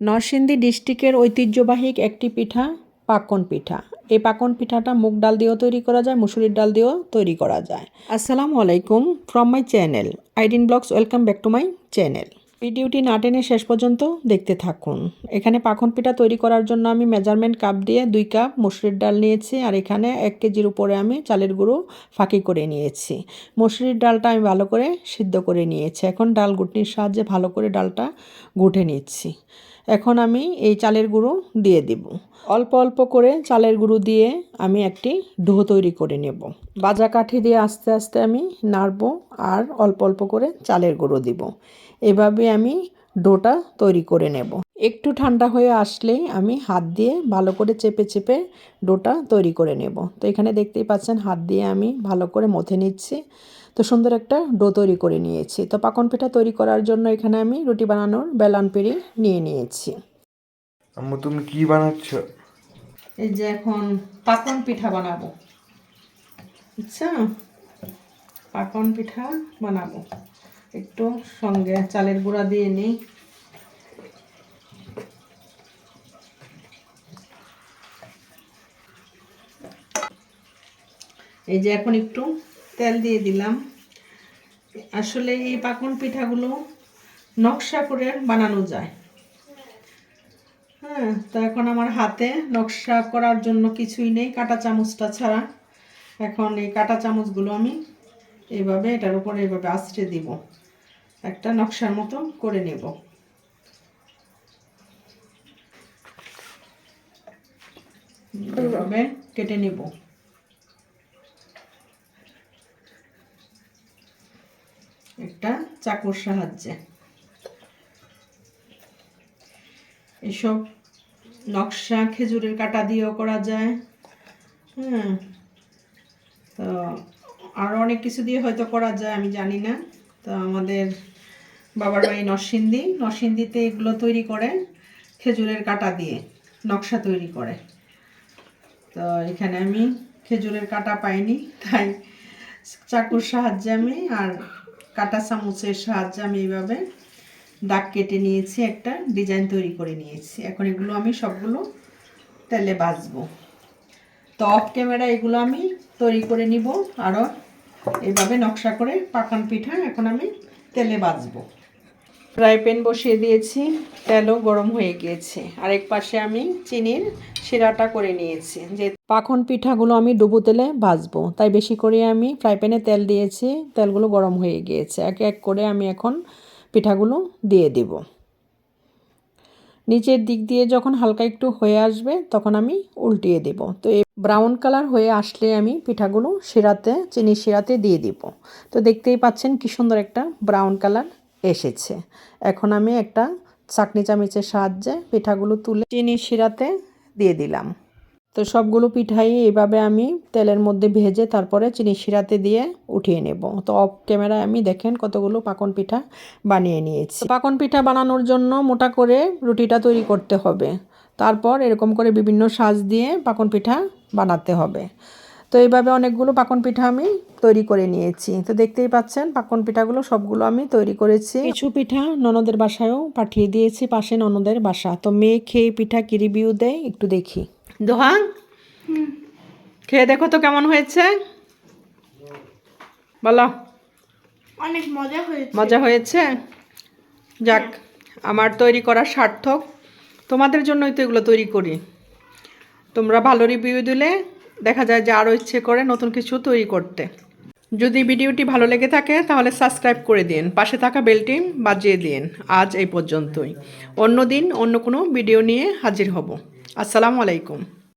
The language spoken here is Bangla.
নরসিংদী ডিস্ট্রিক্টের ঐতিহ্যবাহী একটি পিঠা, পাকন পিঠা। এই পাকন পিঠাটা মুগ ডাল দিয়েও তৈরি করা যায়, মুসুরির ডাল দিয়েও তৈরি করা যায়। আসসালামু আলাইকুম from my channel Aidin blogs welcome back to my channel ভিডিওটি না টেনে শেষ পর্যন্ত দেখতে থাকুন। এখানে পাখন পিঠা তৈরি করার জন্য আমি মেজারমেন্ট কাপ দিয়ে দুই কাপ মুসুরির ডাল নিয়েছি, আর এখানে এক কেজির উপরে আমি চালের গুঁড়ো ফাঁকি করে নিয়েছি। মুসুরির ডালটা আমি ভালো করে সিদ্ধ করে নিয়েছি। এখন ডাল গুটনির সাহায্যে ভালো করে ডালটা গুটে নিচ্ছি। এখন আমি এই চালের গুঁড়ো দিয়ে দিব। অল্প অল্প করে চালের গুঁড়ো দিয়ে আমি একটি ডো তৈরি করে নেব। বাজা কাঠি দিয়ে আস্তে আস্তে আমি নাড়ব আর অল্প অল্প করে চালের গুঁড়ো দিব। এভাবে আমি ডোটা তৈরি করে নেব। একটু ঠান্ডা হয়ে আসলেই আমি হাত দিয়ে ভালো করে চেপে চেপে ডোটা তৈরি করে নেব। তো এখানে দেখতেই পাচ্ছেন হাত দিয়ে আমি ভালো করে মথে নিচ্ছি। তো সুন্দর একটা ডো তৈরি করে নিয়েছি। তো পাকন পিঠা তৈরি করার জন্য এখানে আমি রুটি বানানোর বেলান পেরি নিয়ে নিয়েছি। আম্মু তুমি কি বানাচ্ছ? এই যে এখন পাকন পিঠা বানাবো। আচ্ছা পাকন পিঠা বানাবো। একটু সঙ্গে চালের গুঁড়া দিয়ে নিই। এই যে এখন একটু তেল দিয়ে দিলাম। আসলে এই পাকন পিঠাগুলো নকশা করে বানানো যায়। হ্যাঁ তো এখন আমার হাতে নকশা করার জন্য কিছুই নেই, কাঁটা চামচটা ছাড়া। এখন এই কাঁটা চামচগুলো আমি এইভাবে এটার উপরে এইভাবে আছড়ে দিব। একটা নকশার মতো করে নেব। এইভাবে কেটে নেব। একটা চাকুর সাহায্যে। এসব নকশা খেজুরের কাটা দিয়েও করা যায়। হ্যাঁ তো আরও অনেক কিছু দিয়ে হয়তো করা যায়, আমি জানি না। তো আমাদের বাবার বাড়ি নরসিংদী। নরসিংদীতে এগুলো তৈরি করে, খেজুরের কাটা দিয়ে নকশা তৈরি করে। তো এখানে আমি খেজুরের কাটা পাইনি, তাই চাকুর সাহায্যে আমি আর কাটা চামচের সাহায্যে আমি এইভাবে দাগ কেটে নিয়েছি, একটা ডিজাইন তৈরি করে নিয়েছি। এখন এগুলো আমি সবগুলো তেলে ভাজবো। তো অফ ক্যামেরা এগুলো আমি তৈরি করে নিব, আরও এইভাবে নকশা করে পাকান পিঠা এখন আমি তেলে ভাজবো ফ্রাই প্যান বসিয়ে দিয়েছি, তেলও গরম হয়ে গিয়েছে। আরেক পাশে আমি চিনির শিরাটা করে নিয়েছি। যে পাখন পিঠাগুলো আমি ডুবো তেলে ভাজবো, তাই বেশি করে আমি ফ্রাই প্যানে তেল দিয়েছি, তেলগুলো গরম হয়ে গিয়েছে। এক এক করে আমি এখন পিঠাগুলো দিয়ে দেব। নিচের দিক দিয়ে যখন হালকা একটু হয়ে আসবে, তখন আমি উল্টিয়ে দেব। তো ব্রাউন কালার হয়ে আসলে আমি পিঠাগুলো শিরাতে, চিনি শিরাতে দিয়ে দিব। তো দেখতেই পাচ্ছেন কি সুন্দর একটা ব্রাউন কালার এসেছে। এখন আমি একটা চাকনি চামিচের সাহায্যে পিঠাগুলো তুলে চিনি শিরাতে দিয়ে দিলাম। তো সবগুলো পিঠাই এইভাবে আমি তেলের মধ্যে ভেজে তারপরে চিনি শিরাতে দিয়ে উঠিয়ে নেব। তো অফ ক্যামেরায় আমি দেখেন কতগুলো পাকন পিঠা বানিয়ে নিয়েছি। পাকন পিঠা বানানোর জন্য মোটা করে রুটিটা তৈরি করতে হবে। তারপর এরকম করে বিভিন্ন সাজ দিয়ে পাকন পিঠা বানাতে হবে। তো এইভাবে অনেকগুলো পাকন পিঠা আমি তৈরি করে নিয়েছি। তো দেখতেই পাচ্ছেন পাকন পিঠাগুলো সবগুলো আমি তৈরি করেছি। কিছু পিঠা ননদের বাসায়ও পাঠিয়ে দিয়েছি পাশে ননদের বাসা। তো মেয়ে খেয়ে পিঠা কি রিভিউ দেয় একটু দেখি। দোহা খেয়ে দেখো তো কেমন হয়েছে? বলো। অনেক মজা হয়েছে। মজা হয়েছে? যাক আমার তৈরি করা সার্থক। তোমাদের জন্যই তো এগুলো তৈরি করি। তোমরা ভালো রিভিউ দিলে দেখা যায় যে আরও ইচ্ছে করে নতুন কিছু তৈরি করতে। যদি ভিডিওটি ভালো লেগে থাকে, তাহলে সাবস্ক্রাইব করে দিন, পাশে থাকা বেলটি বাজিয়ে দিন। আজ এই পর্যন্তই। অন্য দিন অন্য কোনো ভিডিও নিয়ে হাজির হব। আসসালামু আলাইকুম।